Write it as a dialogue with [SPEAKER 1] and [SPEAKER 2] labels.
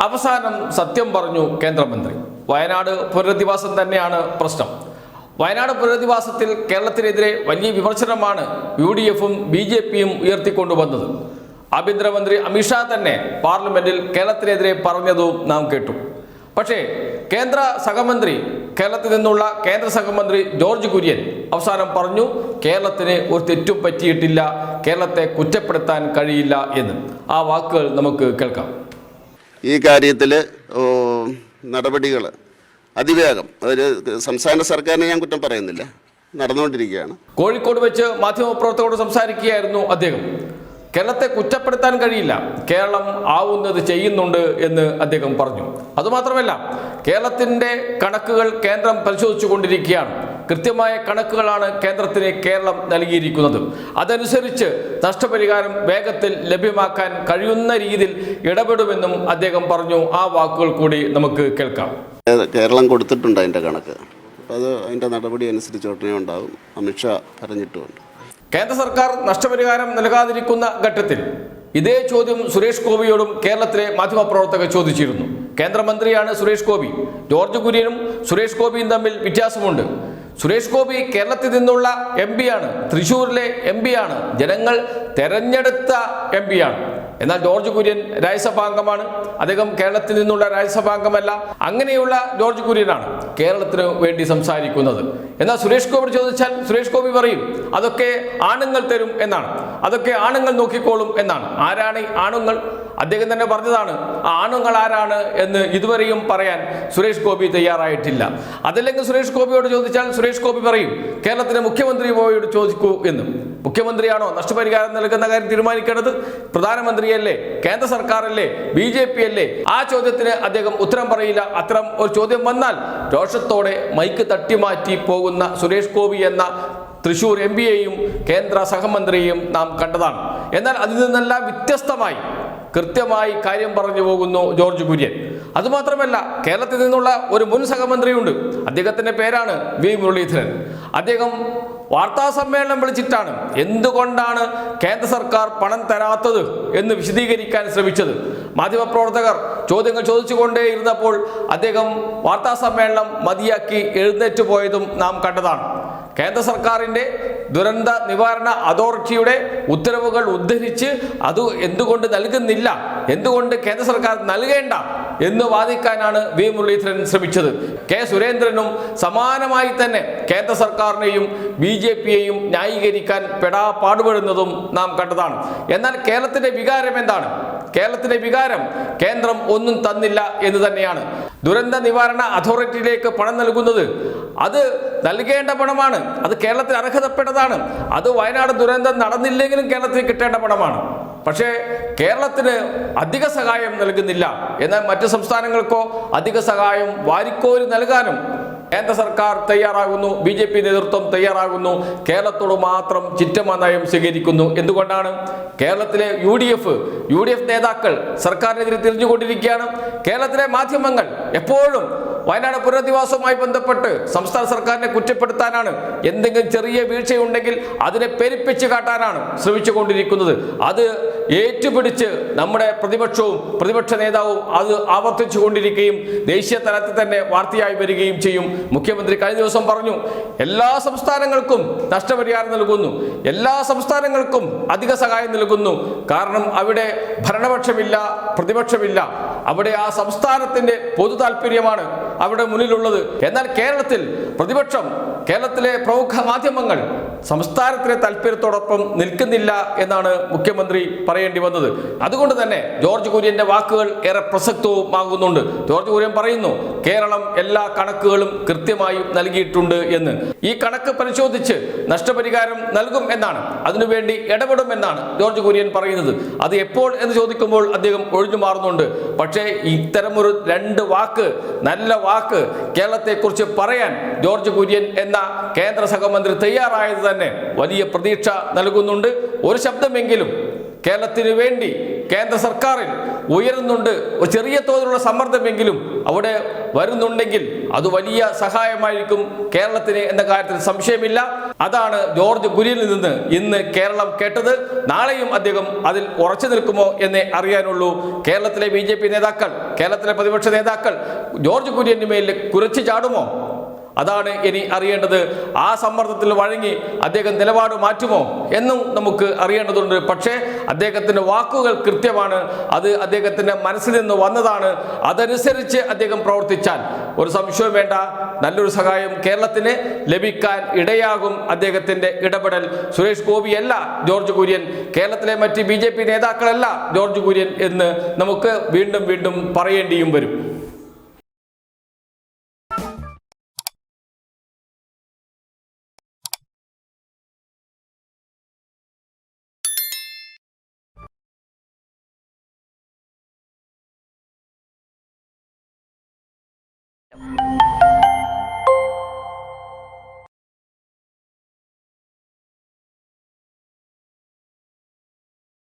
[SPEAKER 1] അവസാനം സത്യം പറഞ്ഞു കേന്ദ്രമന്ത്രി. വയനാട് പുനരധിവാസം തന്നെയാണ് പ്രശ്നം. വയനാട് പുനരധിവാസത്തിൽ കേരളത്തിനെതിരെ വലിയ വിമർശനമാണ് യു ഡി എഫും ബി ജെ പിയും ഉയർത്തിക്കൊണ്ടുവന്നത് ആഭ്യന്തരമന്ത്രി അമിത്ഷാ തന്നെ പാർലമെന്റിൽ കേരളത്തിനെതിരെ പറഞ്ഞതും നാം കേട്ടു. പക്ഷേ കേന്ദ്ര സഹമന്ത്രി കേരളത്തിൽ നിന്നുള്ള കേന്ദ്ര സഹമന്ത്രി ജോർജ് കുര്യൻ അവസാനം പറഞ്ഞു കേരളത്തിന് ഒരു തെറ്റും പറ്റിയിട്ടില്ല. കേരളത്തെ കുറ്റപ്പെടുത്താൻ കഴിയില്ല എന്ന്. ആ വാക്കുകൾ നമുക്ക് കേൾക്കാം.
[SPEAKER 2] ഈ കാര്യത്തിൽ നടപടികൾ അതിവേഗം. അതായത് സംസ്ഥാന സർക്കാരിനെ ഞാൻ കുറ്റം പറയുന്നില്ല. നടന്നുകൊണ്ടിരിക്കുകയാണ്.
[SPEAKER 1] കോഴിക്കോട് വെച്ച് മാധ്യമപ്രവർത്തകരോട് സംസാരിക്കുകയായിരുന്നു അദ്ദേഹം. കേരളത്തെ കുറ്റപ്പെടുത്താൻ കഴിയില്ല. കേരളം ആവുന്നത് ചെയ്യുന്നുണ്ട് എന്ന് അദ്ദേഹം പറഞ്ഞു. അതുമാത്രമല്ല കേരളത്തിന്റെ കണക്കുകൾ കേന്ദ്രം പരിശോധിച്ചു കൊണ്ടിരിക്കുകയാണ് കൃത്യമായ കണക്കുകളാണ് കേന്ദ്രത്തിന് കേരളം നൽകിയിരിക്കുന്നത്. അതനുസരിച്ച് നഷ്ടപരിഹാരം വേഗത്തിൽ ലഭ്യമാക്കാൻ കഴിയുന്ന രീതിയിൽ ഇടപെടുമെന്നും അദ്ദേഹം പറഞ്ഞു. ആ വാക്കുകൾ കൂടി നമുക്ക് കേൾക്കാം.
[SPEAKER 2] കേരളം കൊടുത്തിട്ടുണ്ട് അതിന്റെ കണക്ക്. അത് അതിന്റെ നടപടി അനുസരിച്ച് ഉടനെ ഉണ്ടാകും. അമിത്ഷാ പറഞ്ഞിട്ടുമുണ്ട്
[SPEAKER 1] കേന്ദ്ര സർക്കാർ നഷ്ടപരിഹാരം നൽകാതിരിക്കുന്ന ഘട്ടത്തിൽ ഇതേ ചോദ്യം സുരേഷ് ഗോപിയോടും കേരളത്തിലെ മാധ്യമപ്രവർത്തകർ ചോദിച്ചിരുന്നു. കേന്ദ്രമന്ത്രിയാണ് സുരേഷ് ഗോപി. ജോർജ് കുര്യനും സുരേഷ് ഗോപിയും തമ്മിൽ വ്യത്യാസമുണ്ട്. സുരേഷ് ഗോപി കേരളത്തിൽ നിന്നുള്ള എം പിയാണ് തൃശ്ശൂരിലെ എം പിയാണ് ജനങ്ങൾ തെരഞ്ഞെടുത്ത എം പിയാണ് എന്നാൽ ജോർജ് കുര്യൻ രാജ്യസഭാംഗമാണ്. അദ്ദേഹം കേരളത്തിൽ നിന്നുള്ള രാജ്യസഭാംഗമല്ല. അങ്ങനെയുള്ള ജോർജ് കുര്യനാണ് കേരളത്തിന് വേണ്ടി സംസാരിക്കുന്നത്. എന്നാൽ സുരേഷ് ഗോപി ചോദിച്ചാൽ സുരേഷ് ഗോപി പറയും അതൊക്കെ ആണുങ്ങൾ തരും എന്നാണ്. അതൊക്കെ ആണുങ്ങൾ നോക്കിക്കോളും എന്നാണ്. ആരാണ് ആണുങ്ങൾ? അദ്ദേഹം തന്നെ പറഞ്ഞതാണ് ആണുങ്ങൾ ആരാണ്? എന്ന് ഇതുവരെയും പറയാൻ സുരേഷ് ഗോപി തയ്യാറായിട്ടില്ല. അതല്ലെങ്കിൽ സുരേഷ് ഗോപിയോട് ചോദിച്ചാൽ സുരേഷ് ഗോപി പറയും കേരളത്തിലെ മുഖ്യമന്ത്രി പോയോട് ചോദിക്കൂ എന്ന്. മുഖ്യമന്ത്രിയാണോ നഷ്ടപരിഹാരം നൽകുന്ന കാര്യം തീരുമാനിക്കേണ്ടത്? പ്രധാനമന്ത്രിയല്ലേ? കേന്ദ്ര സർക്കാരല്ലേ? ബി ജെ പി അല്ലേ ആ ചോദ്യത്തിന് അദ്ദേഹം ഉത്തരം പറയില്ല. അത്തരം ഒരു ചോദ്യം വന്നാൽ രോഷത്തോടെ മൈക്ക് തട്ടിമാറ്റി പോകുന്ന സുരേഷ് ഗോപി എന്ന തൃശൂർ എം പിയെയും കേന്ദ്ര സഹമന്ത്രിയെയും നാം കണ്ടതാണ്. എന്നാൽ അതിൽ നിന്നെല്ലാം വ്യത്യസ്തമായി കൃത്യമായി കാര്യം പറഞ്ഞു പോകുന്നു ജോർജ് കുര്യൻ. അതുമാത്രമല്ല കേരളത്തിൽ നിന്നുള്ള ഒരു മുൻ സഹമന്ത്രിയുണ്ട്. അദ്ദേഹത്തിന്റെ പേരാണ് വി മുരളീധരൻ. അദ്ദേഹം വാർത്താ സമ്മേളനം വിളിച്ചിട്ടാണ്. എന്തുകൊണ്ടാണ് കേന്ദ്ര സർക്കാർ പണം തരാത്തത് എന്ന് വിശദീകരിക്കാൻ ശ്രമിച്ചത്? മാധ്യമപ്രവർത്തകർ ചോദ്യങ്ങൾ ചോദിച്ചുകൊണ്ടേയിരുന്നപ്പോൾ അദ്ദേഹം വാർത്താ സമ്മേളനം മതിയാക്കി എഴുന്നേറ്റ് പോയതും നാം കണ്ടതാണ്. കേന്ദ്ര സർക്കാരിന്റെ ദുരന്ത നിവാരണ അതോറിറ്റിയുടെ ഉത്തരവുകൾ ഉദ്ധരിച്ച് അത് എന്തുകൊണ്ട് നൽകുന്നില്ല? എന്തുകൊണ്ട് കേന്ദ്ര സർക്കാർ നൽകേണ്ട? എന്ന് വാദിക്കാനാണ് വി മുരളീധരൻ ശ്രമിച്ചത്. കെ സുരേന്ദ്രനും സമാനമായി തന്നെ കേന്ദ്ര സർക്കാരിനെയും ബി ജെ പിയെയും ന്യായീകരിക്കാൻ പെടാ പാടുപെടുന്നതും നാം കണ്ടതാണ്. എന്നാൽ കേരളത്തിന്റെ വികാരം എന്താണ്? കേരളത്തിന്റെ വികാരം കേന്ദ്രം ഒന്നും തന്നില്ല എന്ന് തന്നെയാണ്. ദുരന്ത നിവാരണ അതോറിറ്റിയിലേക്ക് പണം നൽകുന്നത് അത് നൽകേണ്ട പണമാണ്. അത് കേരളത്തിൽ അർഹതപ്പെട്ടതാണ്. അത് വയനാട് ദുരന്തം നടന്നില്ലെങ്കിലും കേരളത്തിൽ കിട്ടേണ്ട പണമാണ്. പക്ഷേ കേരളത്തിന് അധിക സഹായം നൽകുന്നില്ല. എന്നാൽ മറ്റു സംസ്ഥാനങ്ങൾക്കോ അധിക സഹായം വാരിക്കോരി നൽകാനും കേന്ദ്ര സർക്കാർ തയ്യാറാകുന്നു ബി ജെ പി നേതൃത്വം തയ്യാറാകുന്നു. കേരളത്തോട് മാത്രം ചിറ്റമ്മ നയം സ്വീകരിക്കുന്നു. എന്തുകൊണ്ടാണ്? കേരളത്തിലെ U D F U D F നേതാക്കൾ സർക്കാരിനെതിരെ തിരിഞ്ഞുകൊണ്ടിരിക്കുകയാണ്. കേരളത്തിലെ മാധ്യമങ്ങൾ എപ്പോഴും വയനാട് പുനരധിവാസവുമായി ബന്ധപ്പെട്ട് സംസ്ഥാന സർക്കാരിനെ കുറ്റപ്പെടുത്താനാണ് എന്തെങ്കിലും ചെറിയ വീഴ്ചയുണ്ടെങ്കിൽ അതിനെ പെരുപ്പിച്ച് കാട്ടാനാണ് ശ്രമിച്ചുകൊണ്ടിരിക്കുന്നത്. അത് ഏറ്റുപിടിച്ച് നമ്മുടെ പ്രതിപക്ഷവും പ്രതിപക്ഷ നേതാവും അത് ആവർത്തിച്ചു കൊണ്ടിരിക്കുകയും ദേശീയ തലത്തിൽ തന്നെ വാർത്തയായി വരികയും ചെയ്യും. മുഖ്യമന്ത്രി കഴിഞ്ഞ ദിവസം പറഞ്ഞു എല്ലാ സംസ്ഥാനങ്ങൾക്കും നഷ്ടപരിഹാരം നൽകുന്നു. എല്ലാ സംസ്ഥാനങ്ങൾക്കും അധിക സഹായം നൽകുന്നു. കാരണം അവിടെ ഭരണപക്ഷമില്ല പ്രതിപക്ഷമില്ല. അവിടെ ആ സംസ്ഥാനത്തിന്റെ പൊതു താല്പര്യമാണ് അവിടെ മുന്നിലുള്ളത്. എന്നാൽ കേരളത്തിൽ പ്രതിപക്ഷം കേരളത്തിലെ പ്രമുഖ മാധ്യമങ്ങൾ സംസ്ഥാനത്തിലെ താല്പര്യത്തോടൊപ്പം നിൽക്കുന്നില്ല എന്നാണ് മുഖ്യമന്ത്രി പറയേണ്ടി വന്നത്. അതുകൊണ്ട് തന്നെ ജോർജ് കുര്യന്റെ വാക്കുകൾ ഏറെ പ്രസക്തവുമാകുന്നുണ്ട്. ജോർജ് കുര്യൻ പറയുന്നു കേരളം എല്ലാ കണക്കുകളും കൃത്യമായി നൽകിയിട്ടുണ്ട് എന്ന്. ഈ കണക്ക് പരിശോധിച്ച് നഷ്ടപരിഹാരം നൽകും എന്നാണ്. അതിനുവേണ്ടി ഇടപെടുമെന്നാണ് ജോർജ് കുര്യൻ പറയുന്നത്. അത് എപ്പോൾ എന്ന് ചോദിക്കുമ്പോൾ അദ്ദേഹം ഒഴിഞ്ഞു മാറുന്നുണ്ട്. പക്ഷേ ഇത്തരമൊരു രണ്ട് വാക്ക് നല്ല വാക്ക് കേരളത്തെക്കുറിച്ച് പറയാൻ ജോർജ് കുര്യൻ എന്ന കേന്ദ്ര സഹമന്ത്രി തയ്യാറായത് തന്നെ വലിയ പ്രതീക്ഷ നൽകുന്നുണ്ട്. ഒരു ശബ്ദമെങ്കിലും കേരളത്തിന് വേണ്ടി കേന്ദ്ര സർക്കാരിൽ ഉയരുന്നുണ്ട്. ചെറിയ തോതിലുള്ള സമ്മർദ്ദമെങ്കിലും അവിടെ വരുന്നുണ്ടെങ്കിൽ അത് വലിയ സഹായമായിരിക്കും കേരളത്തിന് എന്ന കാര്യത്തിൽ സംശയമില്ല. അതാണ് ജോർജ് കുര്യനിൽ നിന്ന് ഇന്ന് കേരളം കേട്ടത്. നാളെയും അദ്ദേഹം അതിൽ ഉറച്ചു നിൽക്കുമോ എന്നേ അറിയാനുള്ളൂ. കേരളത്തിലെ ബി നേതാക്കൾ കേരളത്തിലെ പ്രതിപക്ഷ നേതാക്കൾ ജോർജ് കുര്യന്റെ മേൽ കുരച്ചു ചാടുമോ? അതാണ് ഇനി അറിയേണ്ടത്. ആ സമ്മർദ്ദത്തിൽ വഴങ്ങി അദ്ദേഹം നിലപാട് മാറ്റുമോ എന്നും നമുക്ക് അറിയേണ്ടതുണ്ട്. പക്ഷേ അദ്ദേഹത്തിന്റെ വാക്കുകൾ കൃത്യമാണ്. അത് അദ്ദേഹത്തിന്റെ മനസ്സിൽ നിന്ന് വന്നതാണ്. അതനുസരിച്ച് അദ്ദേഹം പ്രവർത്തിച്ചാൽ. ഒരു സംശയവും വേണ്ട. നല്ലൊരു സഹായം കേരളത്തിന് ലഭിക്കാൻ ഇടയാകും അദ്ദേഹത്തിന്റെ ഇടപെടൽ. സുരേഷ് ഗോപിയല്ല ജോർജ് കുര്യൻ. കേരളത്തിലെ മറ്റ് ബി നേതാക്കളല്ല ജോർജ് കുര്യൻ എന്ന് നമുക്ക് വീണ്ടും വീണ്ടും പറയേണ്ടിയും വരും. you